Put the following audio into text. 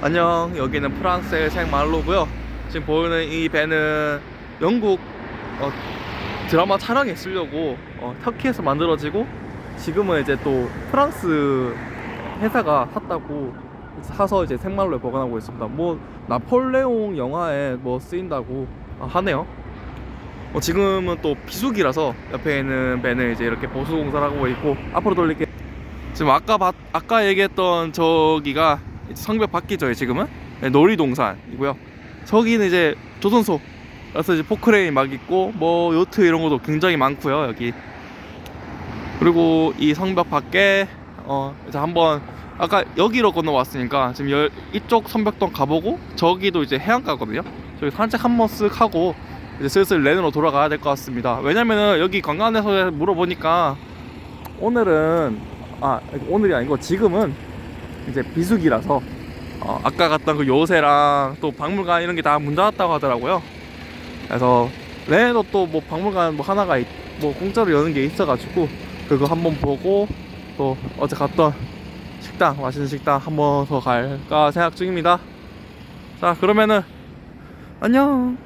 안녕. 여기는 프랑스의 생말로고요. 지금 보이는 이 배는 영국 어, 드라마 촬영에 쓰려고 어, 터키에서 만들어지고 지금은 이제 또 프랑스 회사가 샀다고 사서 이제 생말로에 보관하고 있습니다. 뭐 나폴레옹 영화에 뭐 쓰인다고 하네요. 어, 지금은 또 비수기라서 옆에 있는 배는 이제 이렇게 보수 공사를 하고 있고 앞으로 돌릴게 지금 아까 봤- 아까 얘기했던 저기가 성벽 밖이죠 지금은? 네, 놀이동산이고요. 저기는 이제 조선소 그래서 이제 포크레인 막 있고 뭐 요트 이런 것도 굉장히 많고요 여기. 그리고 이 성벽 밖에 어 이제 한번 아까 여기로 건너왔으니까 지금 여, 이쪽 성벽동 가보고 저기도 이제 해안가거든요. 저기 산책 한 번 쓱 하고 이제 슬슬 렌으로 돌아가야 될 것 같습니다. 왜냐면은 여기 관광에서 물어보니까 오늘은 아 오늘이 아니고 지금은 이제 비수기라서 어, 아까 갔던 그 요새랑 또 박물관 이런 게 다 문 닫았다고 하더라고요. 그래서 렌에도 또 뭐 박물관 뭐 하나가 있- 뭐 공짜로 여는 게 있어가지고 그거 한번 보고 또 어제 갔던 식당 맛있는 식당 한번 더 갈까 생각 중입니다. 자 그러면은 안녕